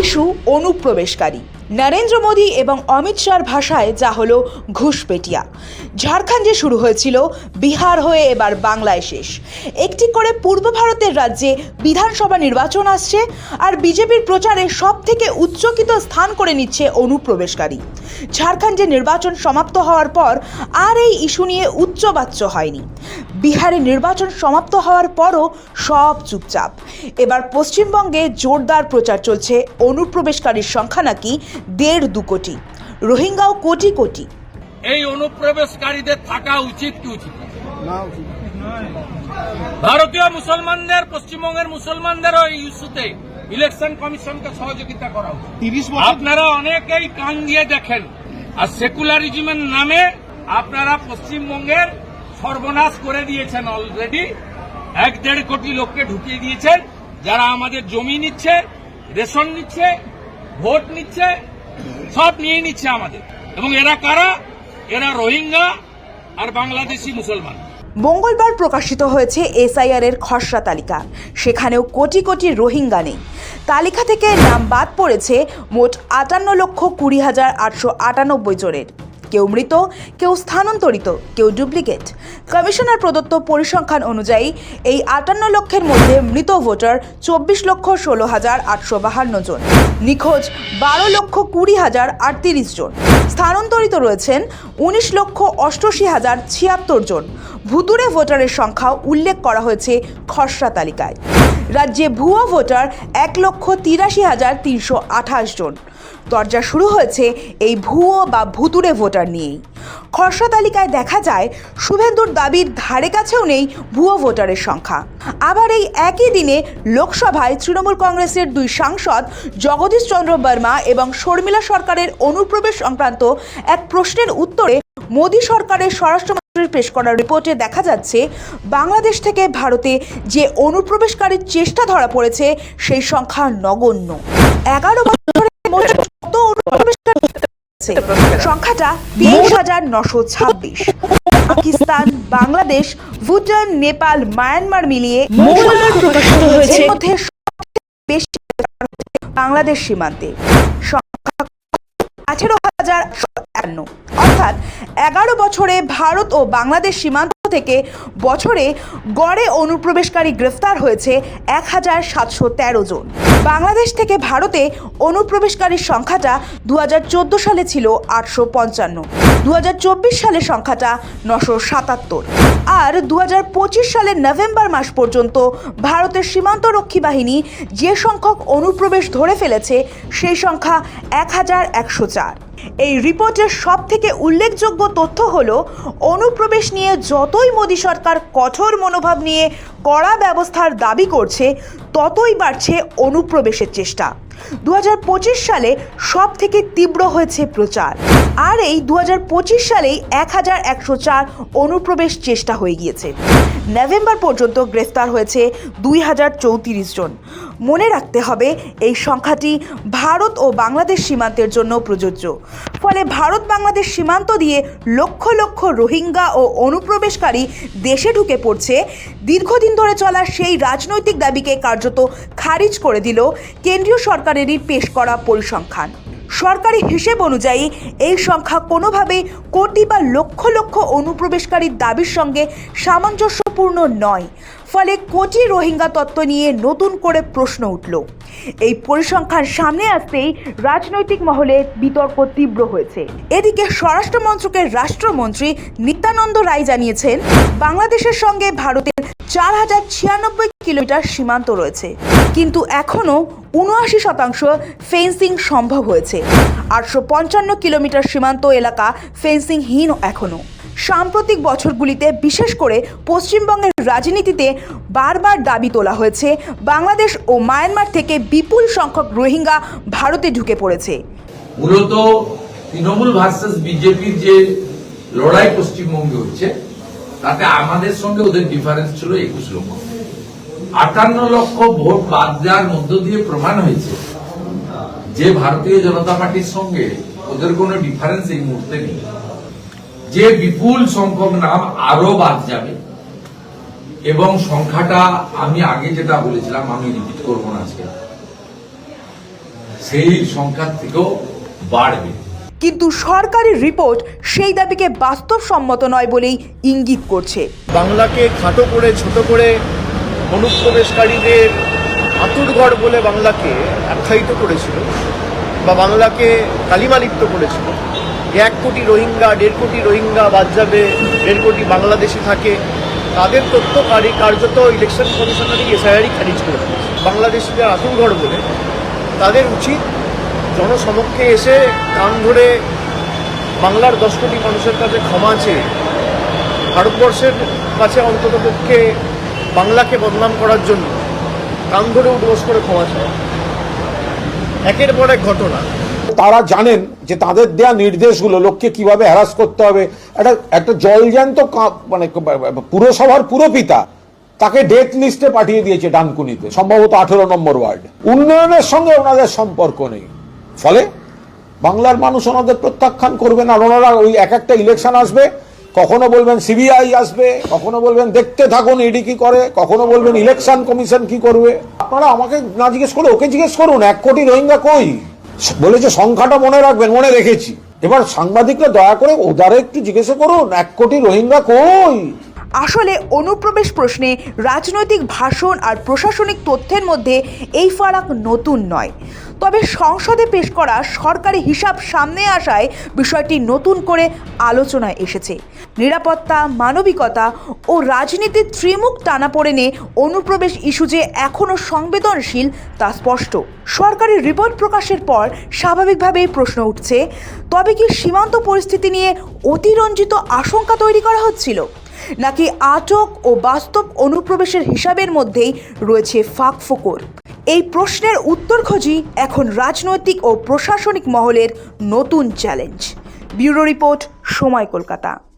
Issue অনুপ্রবেশকারী। নরেন্দ্র মোদী এবং অমিত শাহর ভাষায় যা হলো ঘুষপেটিয়া। ঝাড়খণ্ডে শুরু হয়েছিল, বিহার হয়ে এবার বাংলায় শেষ। একটি করে পূর্ব ভারতের রাজ্যে বিধানসভা নির্বাচন আসছে আর বিজেপির প্রচারে সব থেকে উচ্চকিত স্থান করে নিচ্ছে অনুপ্রবেশকারী। ঝাড়খণ্ডে নির্বাচন সমাপ্ত হওয়ার পর আর এই ইস্যু নিয়ে উচ্চবাচ্য হয়নি। বিহারে নির্বাচন সমাপ্ত হওয়ার পরও সব চুপচাপ। এবার পশ্চিমবঙ্গে জোরদার প্রচার চলছে। অনুপ্রবেশকারীর সংখ্যা নাকি দেড় দু কোটি। রোহিঙ্গাও কোটি কোটি। এই অনুপ্রবেশকারীদের থাকা উচিত কি উচিত? ভারতীয় মুসলমানদের পশ্চিমবঙ্গের মুসলমানদেরও এই ইস্যুতে ইলেকশন কমিশনকে সহযোগিতা করা আপনারা অনেকেই কান দিয়ে দেখেন আর সেকুলারিজমের নামে আপনারা পশ্চিমবঙ্গের সর্বনাশ করে দিয়েছেন অলরেডি এক দেড় কোটি লোককে ঢুকিয়ে দিয়েছেন যারা আমাদের জমি নিচ্ছে রেশন নিচ্ছে ভোট নিচ্ছে সব নিয়ে নিচ্ছে আমাদের। এবং এরা কারা? এরা রোহিঙ্গা আর বাংলাদেশি মুসলমান। মঙ্গলবার প্রকাশিত হয়েছে এসআইআর এর খসড়া তালিকা। সেখানেও কোটি কোটি রোহিঙ্গা নেই। তালিকা থেকে নাম বাদ পড়েছে মোট আটান্ন লক্ষ কুড়ি হাজার আটশো আটানব্বই জনের। কেউ মৃত, কেউ স্থানান্তরিত, কেউ ডুপ্লিকেট। কমিশনার প্রদত্ত পরিসংখ্যান অনুযায়ী, এই আটান্ন লক্ষের মধ্যে মৃত ভোটার চব্বিশ লক্ষ ষোলো হাজার আটশো বাহান্ন জন। নিখোঁজ বারো লক্ষ কুড়ি হাজার আটত্রিশ জন। স্থানান্তরিত রয়েছেন উনিশ লক্ষ অষ্টআশি হাজার ছিয়াত্তর জন। ভুতুরে ভোটারের সংখ্যা উল্লেখ করা হয়েছে খসড়া তালিকায়। রাজ্যে ভুয়ো ভোটার এক লক্ষ তিরাশি হাজার তিনশো আঠাশ জন। দরজা শুরু হয়েছে এই ভুয়ো বা ভুতুরে ভোটার নিয়েই। খসড়া তালিকায় দেখা যায়, শুভেন্দুর দাবির ধারে কাছেও নেই ভুয়ো ভোটারের সংখ্যা। আবার এই একই দিনে লোকসভায় তৃণমূল কংগ্রেসের দুই সাংসদ জগদীশ চন্দ্র বর্মা এবং শর্মিলা সরকারের অনুপ্রবেশ সংক্রান্ত এক প্রশ্নের উত্তরে মোদী সরকারের স্বরাষ্ট্রমন্ত্রীর পেশ করা রিপোর্টে দেখা যাচ্ছে বাংলাদেশ থেকে ভারতে যে অনুপ্রবেশকারীর চেষ্টা ধরা পড়েছে সেই সংখ্যা নগণ্য। এগারো বছরে কত অনুপ্রবেশকারী সংখ্যাটা বিশ হাজার নশো ছাব্বিশ। পাকিস্তান বাংলাদেশ ভুটান নেপাল মায়ানমার মিলিয়ে মধ্যে বেশি বাংলাদেশ সীমান্তে। সংখ্যা আঠেরো হাজার একান্ন। অর্থাৎ এগারো বছরে ভারত ও বাংলাদেশ সীমান্ত থেকে বছরে গড়ে অনুপ্রবেশকারী গ্রেফতার হয়েছে এক হাজার সাতশো তেরো জন। বাংলাদেশ থেকে ভারতে অনুপ্রবেশকারীর সংখ্যাটা দু হাজার চোদ্দ সালে ছিল আটশো পঞ্চান্ন। দু সালে সংখ্যাটা নশো সাতাত্তর। আর দু হাজার পঁচিশ সালের নভেম্বর মাস পর্যন্ত ভারতের সীমান্তরক্ষী বাহিনী যে সংখ্যক অনুপ্রবেশ ধরে ফেলেছে, সেই সংখ্যা এক হাজার একশো চার। এই রিপোর্টের সব থেকে উল্লেখযোগ্য তথ্য হল, অনুপ্রবেশ নিয়ে যতই মোদী সরকার কঠোর মনোভাব নিয়ে কড়া ব্যবস্থার দাবি করছে, ততই বাড়ছে অনুপ্রবেশের চেষ্টা। দু হাজার পঁচিশ সালে সব থেকে তীব্র হয়েছে প্রচার। আর এই দু হাজার পঁচিশ সালেই এক হাজার একশো চার অনুপ্রবেশ চেষ্টা হয়ে গিয়েছে। নভেম্বর পর্যন্ত গ্রেফতার হয়েছে দুই হাজার চৌত্রিশ জন। মনে রাখতে হবে, এই সংখ্যাটি ভারত ও বাংলাদেশ সীমান্তের জন্য প্রযোজ্য। ফলে ভারত বাংলাদেশ সীমান্ত দিয়ে লক্ষ লক্ষ রোহিঙ্গা ও অনুপ্রবেশকারী দেশে ঢুকে পড়ছে। দীর্ঘদিন ধরে চলা সেই রাজনৈতিক দাবিকে কার্যত খারিজ করে দিল কেন্দ্রীয় সরকারেরই পেশ করা পরিসংখ্যান। সরকারি হিসেব অনুযায়ী এই সংখ্যা কোনোভাবেই কোটি বা লক্ষ লক্ষ অনুপ্রবেশকারীর দাবির সঙ্গে সামঞ্জস্যপূর্ণ নয়। ফলে কোটি রোহিঙ্গা তত্ত্ব নিয়ে নতুন করে প্রশ্ন উঠল। এই পরিসংখ্যান সামনে আসতেই রাজনৈতিক মহলে বিতর্ক তীব্র হয়েছে। এদিকে স্বরাষ্ট্র মন্ত্রকের রাষ্ট্রমন্ত্রী নিত্যানন্দ রায় জানিয়েছেন, বাংলাদেশের সঙ্গে ভারতের চার হাজার ছিয়ানব্বই কিলোমিটার সীমান্ত রয়েছে। কিন্তু এখনও উনআশি শতাংশ ফেন্সিং সম্ভব হয়েছে। আটশো পঞ্চান্ন কিলোমিটার সীমান্ত এলাকা ফেন্সিংহীন এখনও। সাম্প্রতিক বছরগুলিতে বিশেষ করে পশ্চিমবঙ্গের রাজনীতিতে বারবার দাবি তোলা হয়েছে, বাংলাদেশ ও মায়ানমার থেকে বিপুল সংখ্যক রোহিঙ্গা ভারতে ঢুকে পড়েছে। মূলত তৃণমূল ভার্সেস বিজেপির যে লড়াই পশ্চিমবঙ্গে হচ্ছে তাতে আমাদের সঙ্গে ওদের ডিফারেন্স ছিল একুশ লক্ষ। আটান্ন লক্ষ ভোট বাদ দেওয়ার মধ্য দিয়ে প্রমাণ হয়েছে যে ভারতীয় জনতা পার্টির সঙ্গে ওদের কোনো ডিফারেন্স এই মুহূর্তে নেই। যে বিপুল সংখ্যক নাম আরও বাদ যাবে এবং সংখ্যাটা আমি আগে যেটা বলেছিলাম, আমি রিপিট করব না আজকে। সেই সংখ্যার থেকেও বাড়বে। কিন্তু সরকারি রিপোর্ট সেই দাবিকে বাস্তবসম্মত নয় বলেই ইঙ্গিত করছে। বাংলাকে খাটো করে, ছোট করে অনুপ্রবেশকারীদের আতুরঘর বলে বাংলাকে আখ্যায়িত করেছিল বা বাংলাকে কালিমালিপ্ত করেছিল। এক কোটি রোহিঙ্গা, দেড় কোটি রোহিঙ্গা বাদ যাবে, দেড় কোটি বাংলাদেশে থাকে, তাদের তথ্য কারি, কার্যত ইলেকশন কমিশনারই এসআইআরই খারিজ করে বাংলাদেশিদের আতুরঘর বলে তাদের উচিত জনসমক্ষে এসে কান ধরে বাংলার দশ কোটি মানুষের কাছে ক্ষমা চেয়ে ভারতবর্ষের কাছে অন্তত পক্ষে বাংলাকে বদনাম করার জন্য কান ধরে উদ্বোস করে ক্ষমা চায়। একের পর এক ঘটনা। তারা জানেন যে তাদের দেয়া নির্দেশগুলো লোককে কীভাবে হ্যারাস করতে হবে। একটা একটা জলজ্যান্ত মানে পুরসভার পুরপিতা তাকে ডেথ লিস্টে পাঠিয়ে দিয়েছে ডানকুনিতে, সম্ভবত আঠেরো নম্বর ওয়ার্ড। উন্নয়নের সঙ্গে ওনাদের সম্পর্ক নেই। ফলে বাংলার মানুষ ওনাদের প্রত্যাখ্যান করবেন আর ওনারা ওই এক একটা ইলেকশন আসবে, কখনো বলবেন সিবিআই আসবে, কখনো বলবেন দেখতে থাকুন ইডি কি করে, কখনো বলবেন ইলেকশন কমিশন কি করবে। আপনারা আমাকে না জিজ্ঞেস করে ওকে জিজ্ঞেস করুন, এক কোটি রোহিঙ্গা কই? বলেছে সংখ্যাটা মনে রাখবেন, মনে রেখেছি। এবার সাংবাদিকরা দয়া করে ওদারে একটু জিজ্ঞেস করুন, এক কোটি রোহিঙ্গা কই? আসলে অনুপ্রবেশ প্রশ্নে রাজনৈতিক ভাষণ আর প্রশাসনিক তথ্যের মধ্যে এই ফারাক নতুন নয়। তবে সংসদে পেশ করা সরকারি হিসাব সামনে আসায় বিষয়টি নতুন করে আলোচনায় এসেছে। নিরাপত্তা, মানবিকতা ও রাজনীতির ত্রিমুখ টানাপোড়েনে অনুপ্রবেশ ইস্যু যে এখনও সংবেদনশীল তা স্পষ্ট। সরকারি রিপোর্ট প্রকাশের পর স্বাভাবিকভাবেই প্রশ্ন উঠছে, তবে কি সীমান্ত পরিস্থিতি নিয়ে অতিরঞ্জিত আশঙ্কা তৈরি করা হচ্ছিল? নাকি আটক ও বাস্তব অনুপ্রবেশের হিসাবের মধ্যেই রয়েছে ফাঁক ফোকর? এই প্রশ্নের উত্তর খোঁজি এখন রাজনৈতিক ও প্রশাসনিক মহলের নতুন চ্যালেঞ্জ ব্যুরো রিপোর্ট, সময় কলকাতা।